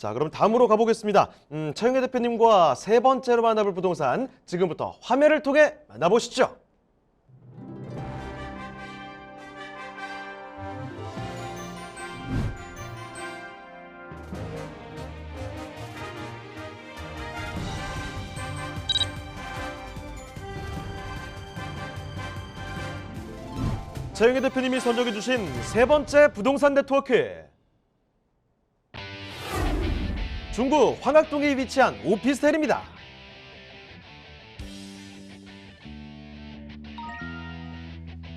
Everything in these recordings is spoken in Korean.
자, 그럼 다음으로 가보겠습니다. 음, 차영애 대표님과 세 번째로 만나볼 부동산 지금부터 화면을 통해 만나보시죠. 차영애 대표님이 선정해 주신 세 번째 부동산 네트워크. 중구 황학동에 위치한 오피스텔입니다.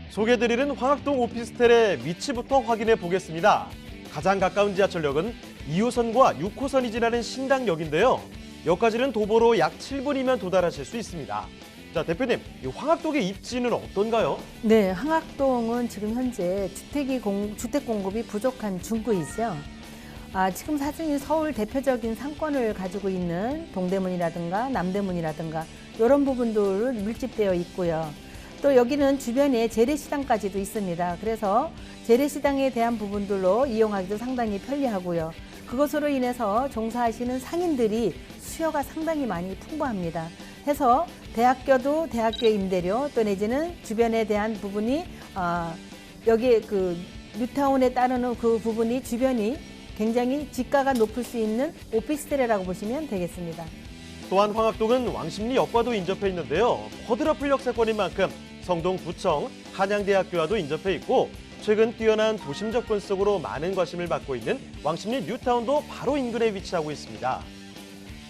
소개드리는 황학동 오피스텔의 위치부터 확인해 보겠습니다. 가장 가까운 지하철역은 2호선과 6호선이 지나는 신당역인데요. 역까지는 도보로 약 7분이면 도달하실 수 있습니다. 자, 대표님, 이 황학동의 입지는 어떤가요? 네, 항학동은 지금 현재 주택이 공, 주택 공급이 부족한 중구이죠. 아, 지금 사진이 서울 대표적인 상권을 가지고 있는 동대문이라든가 남대문이라든가 이런 부분들을 밀집되어 있고요. 또 여기는 주변에 재래시장까지도 있습니다. 그래서 재래시장에 대한 부분들로 이용하기도 상당히 편리하고요. 그것으로 인해서 종사하시는 상인들이 수요가 상당히 많이 풍부합니다. 해서 대학교도 대학교 임대료 또 내지는 주변에 대한 부분이 아, 여기 그 뉴타운에 따르는 그 부분이 주변이 굉장히 지가가 높을 수 있는 오피스텔이라고 보시면 되겠습니다. 또한 황학동은 왕십리 역과도 인접해 있는데요. 쿼드러플 역세권인 만큼 성동 구청, 한양대학교와도 인접해 있고 최근 뛰어난 도심 접근성으로 많은 관심을 받고 있는 왕십리 뉴타운도 바로 인근에 위치하고 있습니다.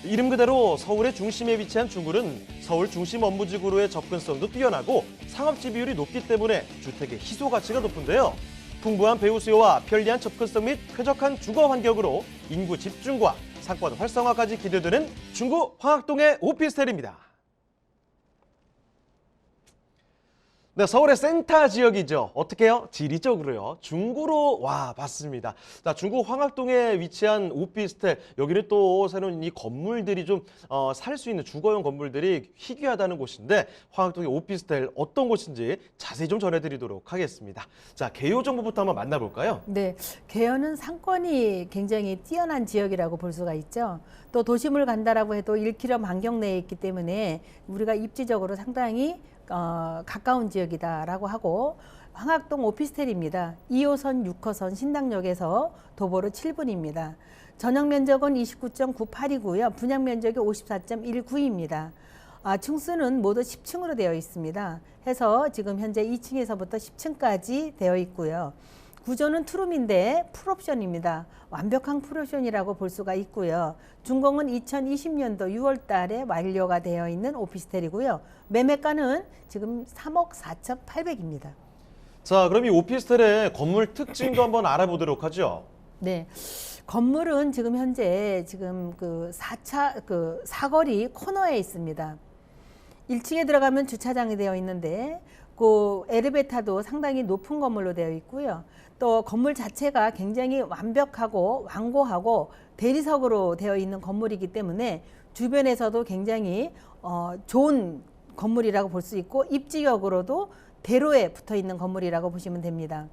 이름 그대로 서울의 중심에 위치한 중구는 서울 중심 업무지구로의 접근성도 뛰어나고 상업지 비율이 높기 때문에 주택의 희소 가치가 높은데요. 풍부한 배우 수요와 편리한 접근성 및 쾌적한 주거 환경으로 인구 집중과 상권 활성화까지 기대되는 중구 황학동의 오피스텔입니다. 네, 서울의 센터 지역이죠. 어떻게요? 지리적으로요. 중구로 와 봤습니다. 자, 중구 황학동에 위치한 오피스텔 여기는 또 새로운 이 건물들이 좀살수 있는 주거용 건물들이 희귀하다는 곳인데 황학동의 오피스텔 어떤 곳인지 자세히 좀 전해드리도록 하겠습니다. 자, 개요 정보부터 한번 만나볼까요? 네, 개연은 상권이 굉장히 뛰어난 지역이라고 볼 수가 있죠. 또 도심을 간다라고 해도 1km 반경 내에 있기 때문에 우리가 입지적으로 상당히 어, 가까운 지역이다라고 하고 황학동 오피스텔입니다. 2호선, 6호선 신당역에서 도보로 7분입니다. 전용 면적은 29.98이고요. 분양 면적이 54.19입니다. 아, 층수는 모두 10층으로 되어 있습니다. 해서 지금 현재 2층에서부터 10층까지 되어 있고요. 구조는 투룸인데 풀옵션입니다. 완벽한 풀옵션이라고 볼 수가 있고요. 준공은 2020년도 6월 달에 완료가 되어 있는 오피스텔이고요. 매매가는 지금 3억 4,800입니다. 자, 그럼 이 오피스텔의 건물 특징도 한번 알아보도록 하죠. 네. 건물은 지금 현재 지금 그 4차 그 사거리 코너에 있습니다. 1층에 들어가면 주차장이 되어 있는데 그 엘리베이터도 상당히 높은 건물로 되어 있고요. 또 건물 자체가 굉장히 완벽하고 완고하고 대리석으로 되어 있는 건물이기 때문에 주변에서도 굉장히 어, 좋은 건물이라고 볼 수 있고 입지역으로도 대로에 붙어 있는 건물이라고 보시면 됩니다.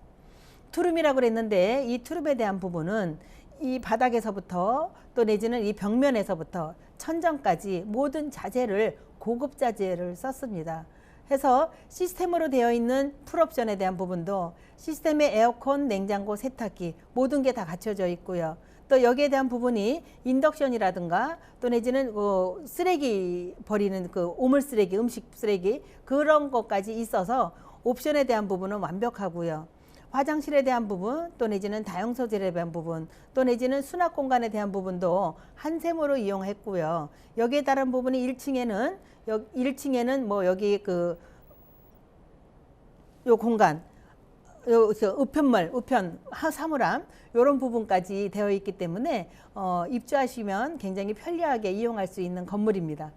투룸이라고 그랬는데 이 투룸에 대한 부분은 이 바닥에서부터 또 내지는 이 벽면에서부터 천정까지 모든 자재를 고급 자재를 썼습니다. 해서 시스템으로 되어 있는 풀옵션에 대한 부분도 시스템에 에어컨, 냉장고, 세탁기 모든 게 다 갖춰져 있고요. 또 여기에 대한 부분이 인덕션이라든가 또 내지는 그 쓰레기 버리는 그 오물 쓰레기, 음식 쓰레기 그런 것까지 있어서 옵션에 대한 부분은 완벽하고요. 화장실에 대한 부분, 또 내지는 다용 소재에 대한 부분, 또 내지는 수납 공간에 대한 부분도 한샘으로 이용했고요. 여기에 따른 부분이 1층에는 여 1층에는 뭐 여기 그 요 공간 요, 저 우편물, 우편, 하- 사물함 이런 부분까지 되어 있기 때문에 어, 입주하시면 굉장히 편리하게 이용할 수 있는 건물입니다.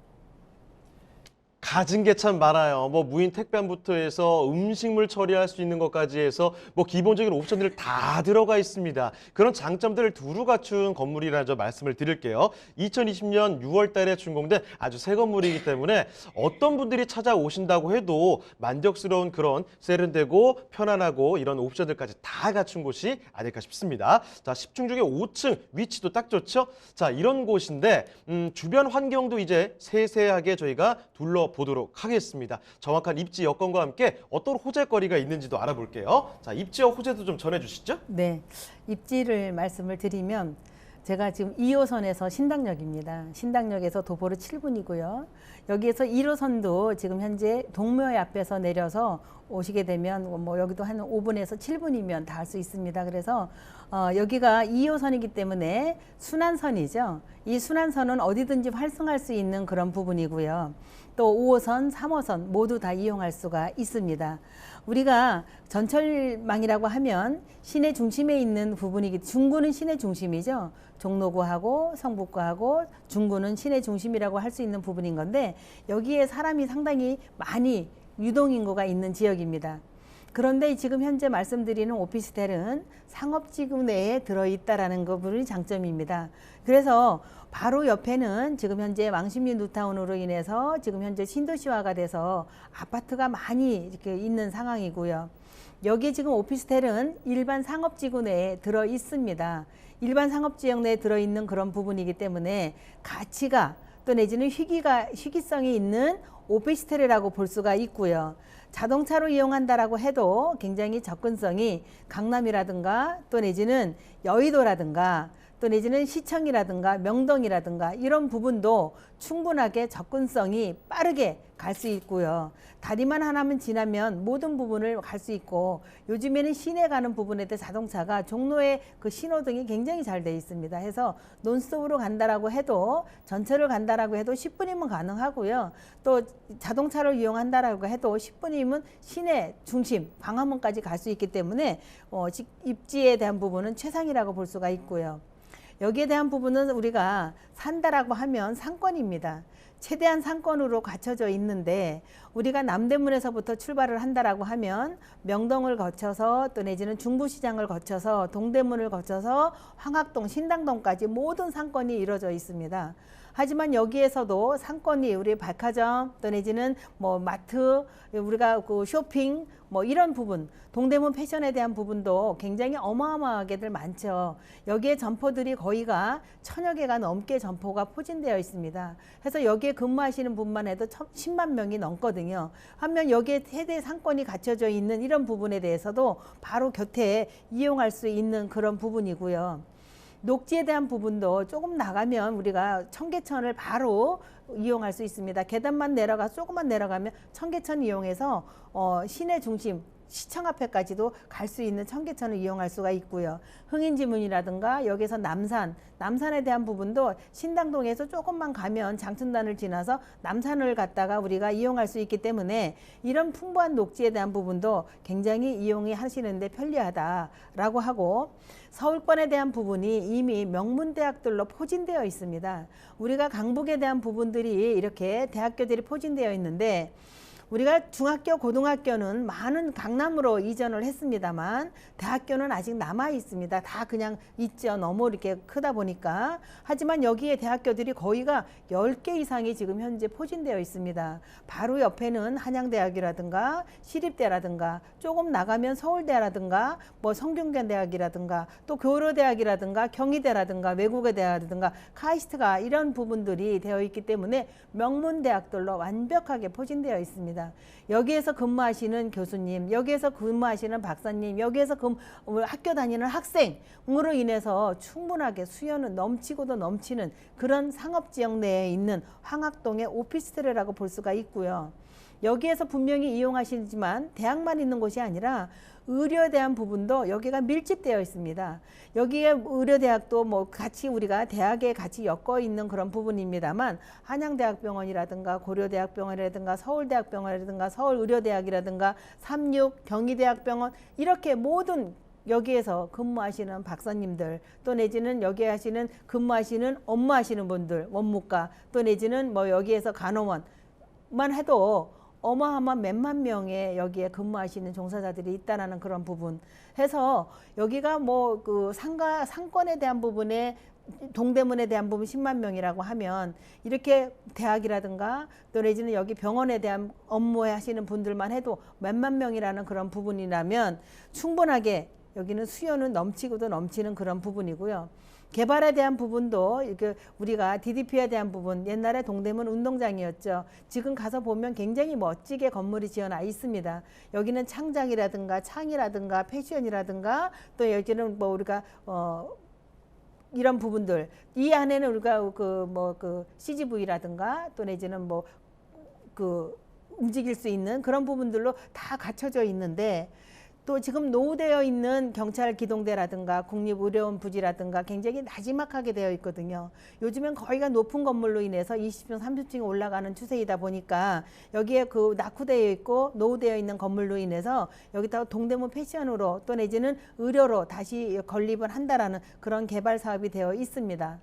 가진 게 참 많아요. 뭐 무인 택배부터 해서 음식물 처리할 수 있는 것까지 해서 뭐 기본적인 옵션들 다 들어가 있습니다. 그런 장점들을 두루 갖춘 건물이라 저 말씀을 드릴게요. 2020년 6월 달에 준공된 아주 새 건물이기 때문에 어떤 분들이 찾아오신다고 해도 만족스러운 그런 세련되고 편안하고 이런 옵션들까지 다 갖춘 곳이 아닐까 싶습니다. 자, 10층 중에 5층 위치도 딱 좋죠? 자, 이런 곳인데 음, 주변 환경도 이제 세세하게 저희가 둘러 보도록 하겠습니다. 정확한 입지 여건과 함께 어떤 호재거리가 있는지도 알아볼게요. 자, 입지와 호재도 좀 전해주시죠. 네. 입지를 말씀을 드리면 제가 지금 2호선에서 신당역입니다. 신당역에서 도보로 7분이고요. 여기에서 1호선도 지금 현재 동묘 앞에서 내려서 오시게 되면 뭐 여기도 한 5분에서 7분이면 다 할 수 있습니다. 그래서 어, 여기가 2호선이기 때문에 순환선이죠. 이 순환선은 어디든지 활성할 수 있는 그런 부분이고요. 또 5호선, 3호선 모두 다 이용할 수가 있습니다. 우리가 전철망이라고 하면 시내 중심에 있는 부분이기 중구는 시내 중심이죠. 종로구하고 성북구하고 중구는 시내 중심이라고 할 수 있는 부분인 건데 여기에 사람이 상당히 많이 유동인구가 있는 지역입니다. 그런데 지금 현재 말씀드리는 오피스텔은 상업지구 내에 들어있다라는 거 부분이 장점입니다. 그래서 바로 옆에는 지금 현재 왕십리 뉴타운으로 인해서 지금 현재 신도시화가 돼서 아파트가 많이 이렇게 있는 상황이고요. 여기 지금 오피스텔은 일반 상업지구 내에 들어 있습니다. 일반 상업지역 내에 들어 있는 그런 부분이기 때문에 가치가 또 내지는 희귀가 희귀성이 있는 오피스텔이라고 볼 수가 있고요. 자동차로 이용한다라고 해도 굉장히 접근성이 강남이라든가 또 내지는 여의도라든가 또 내지는 시청이라든가 명동이라든가 이런 부분도 충분하게 접근성이 빠르게 갈 수 있고요. 다리만 하나만 지나면 모든 부분을 갈 수 있고 요즘에는 시내 가는 부분에 자동차가 종로에 그 신호등이 굉장히 잘 돼 있습니다. 해서 논스톱으로 간다라고 해도 전철을 간다라고 해도 10분이면 가능하고요. 또 자동차를 이용한다라고 해도 10분이면 시내 중심 광화문까지 갈 수 있기 때문에 어, 직- 입지에 대한 부분은 최상이라고 볼 수가 있고요. 여기에 대한 부분은 우리가 산다라고 하면 상권입니다. 최대한 상권으로 갖춰져 있는데 우리가 남대문에서부터 출발을 한다라고 하면 명동을 거쳐서 또 내지는 중부시장을 거쳐서 동대문을 거쳐서 황학동, 신당동까지 모든 상권이 이루어져 있습니다. 하지만 여기에서도 상권이 우리 백화점 또 내지는 뭐 마트 우리가 그 쇼핑 뭐 이런 부분 동대문 패션에 대한 부분도 굉장히 어마어마하게들 많죠. 여기에 점포들이 거의가 천여 개가 넘게 점포가 포진되어 있습니다. 그래서 여기에 근무하시는 분만 해도 10만 명이 넘거든요. 한면 여기에 세대 상권이 갖춰져 있는 이런 부분에 대해서도 바로 곁에 이용할 수 있는 그런 부분이고요. 녹지에 대한 부분도 조금 나가면 우리가 청계천을 바로 이용할 수 있습니다. 계단만 내려가 조금만 내려가면 청계천 이용해서 어, 시내 중심 시청 앞에까지도 갈 수 있는 청계천을 이용할 수가 있고요. 흥인지문이라든가 여기서 남산, 남산에 대한 부분도 신당동에서 조금만 가면 장춘단을 지나서 남산을 갔다가 우리가 이용할 수 있기 때문에 이런 풍부한 녹지에 대한 부분도 굉장히 이용이 하시는데 편리하다라고 하고 서울권에 대한 부분이 이미 명문대학들로 포진되어 있습니다. 우리가 강북에 대한 부분들이 이렇게 대학교들이 포진되어 있는데 우리가 중학교, 고등학교는 많은 강남으로 이전을 했습니다만 대학교는 아직 남아 있습니다. 다 그냥 있죠. 너무 이렇게 크다 보니까. 하지만 여기에 대학교들이 거의가 10개 이상이 지금 현재 포진되어 있습니다. 바로 옆에는 한양대학이라든가 시립대라든가 조금 나가면 서울대라든가 뭐 성균관대학이라든가 또 교로대학이라든가 경희대라든가 외국의 대학이라든가 카이스트가 이런 부분들이 되어 있기 때문에 명문 대학들로 완벽하게 포진되어 있습니다. 여기에서 근무하시는 교수님, 여기에서 근무하시는 박사님, 여기에서 근, 학교 다니는 학생으로 인해서 충분하게 수요는 넘치고도 넘치는 그런 상업 지역 내에 있는 황학동의 오피스텔이라고 볼 수가 있고요. 여기에서 분명히 이용하시지만 대학만 있는 곳이 아니라 의료에 대한 부분도 여기가 밀집되어 있습니다. 여기에 의료대학도 뭐 같이 우리가 대학에 같이 엮어 있는 그런 부분입니다만 한양대학병원이라든가 고려대학병원이라든가 서울대학병원이라든가 서울의료대학이라든가 삼육 경희대학병원 이렇게 모든 여기에서 근무하시는 박사님들 또 내지는 여기 하시는 근무하시는 업무하시는 분들 원무과 또 내지는 뭐 여기에서 간호원 만 해도 어마어마한 몇만 명의 여기에 근무하시는 종사자들이 있다라는 그런 부분. 해서 여기가 뭐 그 상가 상권에 대한 부분에 동대문에 대한 부분 10만 명이라고 하면 이렇게 대학이라든가 또 내지는 여기 병원에 대한 업무 하시는 분들만 해도 몇만 명이라는 그런 부분이라면 충분하게 여기는 수요는 넘치고도 넘치는 그런 부분이고요. 개발에 대한 부분도 이렇게 우리가 DDP에 대한 부분 옛날에 동대문 운동장이었죠. 지금 가서 보면 굉장히 멋지게 건물이 지어놔 있습니다. 여기는 창작이라든가 창이라든가 패션이라든가 또 여기는 뭐 우리가 어 이런 부분들 이 안에는 우리가 그 뭐그 CGV라든가 또 내지는 뭐그 움직일 수 있는 그런 부분들로 다 갖춰져 있는데 또 지금 노후되어 있는 경찰 기동대라든가 국립의료원 부지라든가 굉장히 나지막하게 되어 있거든요. 요즘엔 거의가 높은 건물로 인해서 20층, 30층 올라가는 추세이다 보니까 여기에 그 낙후되어 있고 노후되어 있는 건물로 인해서 여기다가 동대문 패션으로 또 내지는 의료로 다시 건립을 한다라는 그런 개발 사업이 되어 있습니다.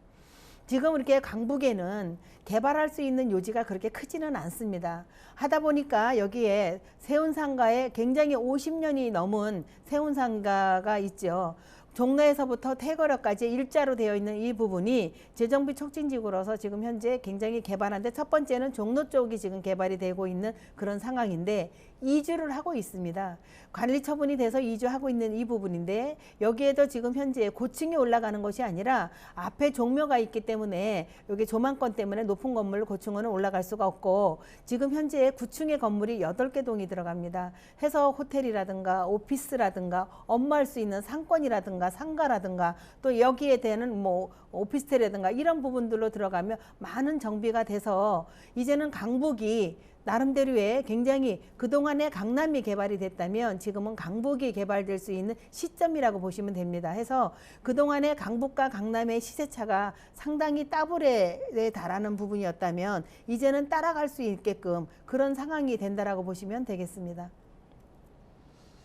지금 이렇게 강북에는 개발할 수 있는 요지가 그렇게 크지는 않습니다. 하다 보니까 여기에 세운상가에 굉장히 50년이 넘은 세운상가가 있죠. 종로에서부터 태거역까지 일자로 되어 있는 이 부분이 재정비 촉진지구로서 지금 현재 굉장히 개발한데 첫 번째는 종로 쪽이 지금 개발이 되고 있는 그런 상황인데 이주를 하고 있습니다. 관리 처분이 돼서 이주하고 있는 이 부분인데 여기에도 지금 현재 고층에 올라가는 것이 아니라 앞에 종묘가 있기 때문에 여기 조망권 때문에 높은 건물로 고층으로 올라갈 수가 없고 지금 현재 9층의 건물이 8개 동이 들어갑니다. 해서 호텔이라든가 오피스라든가 업무할 수 있는 상권이라든가 상가라든가 또 여기에 대한 뭐 오피스텔이라든가 이런 부분들로 들어가면 많은 정비가 돼서 이제는 강북이 나름대로의 굉장히 그동안에 강남이 개발이 됐다면 지금은 강북이 개발될 수 있는 시점이라고 보시면 됩니다. 해서 그동안에 강북과 강남의 시세차가 상당히 따블에 달하는 부분이었다면 이제는 따라갈 수 있게끔 그런 상황이 된다라고 보시면 되겠습니다.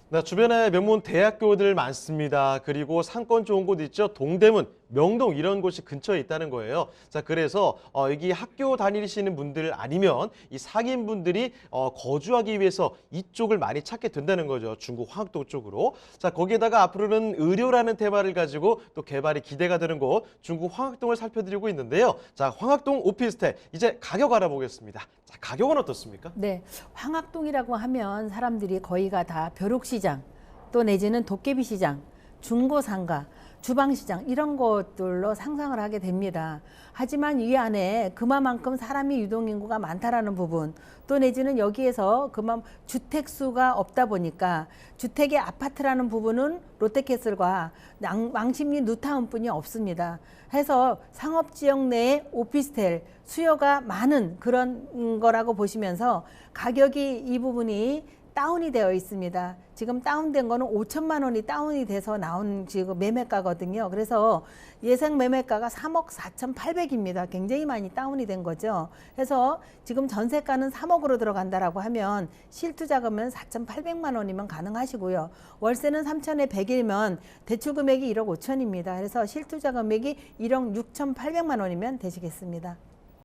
네, 주변에 명문 대학교들 많습니다. 그리고 상권 좋은 곳 있죠. 동대문, 명동 이런 곳이 근처에 있다는 거예요. 자, 그래서 어, 여기 학교 다니시는 분들 아니면 이 상인 분들이 어, 거주하기 위해서 이쪽을 많이 찾게 된다는 거죠. 중구 황학동 쪽으로. 자, 거기에다가 앞으로는 의료라는 테마를 가지고 또 개발이 기대가 되는 곳 중구 황학동을 살펴드리고 있는데요. 자, 황학동 오피스텔 이제 가격 알아보겠습니다. 자, 가격은 어떻습니까? 네, 황학동이라고 하면 사람들이 거의가 다 벼룩시장, 또 내지는 도깨비시장, 중고상가, 주방시장 이런 것들로 상상을 하게 됩니다. 하지만 이 안에 그만큼 사람이 유동인구가 많다라는 부분, 또 내지는 여기에서 그만 주택 수가 없다 보니까 주택의 아파트라는 부분은 롯데캐슬과 양- 왕십리 뉴타운뿐이 없습니다. 해서 상업지역 내에 오피스텔 수요가 많은 그런 거라고 보시면서 가격이 이 부분이 다운이 되어 있습니다. 지금 다운된 거는 5천만 원이 다운이 돼서 나온 지금 매매가거든요. 그래서 예상 매매가가 3억 4,800입니다. 굉장히 많이 다운이 된 거죠. 그래서 지금 전세가는 3억으로 들어간다라고 하면 실투자금은 4,800만 원이면 가능하시고요. 월세는 3천에 100이면 대출 금액이 1억 5천입니다. 그래서 실투자 금액이 1억 6,800만 원이면 되시겠습니다.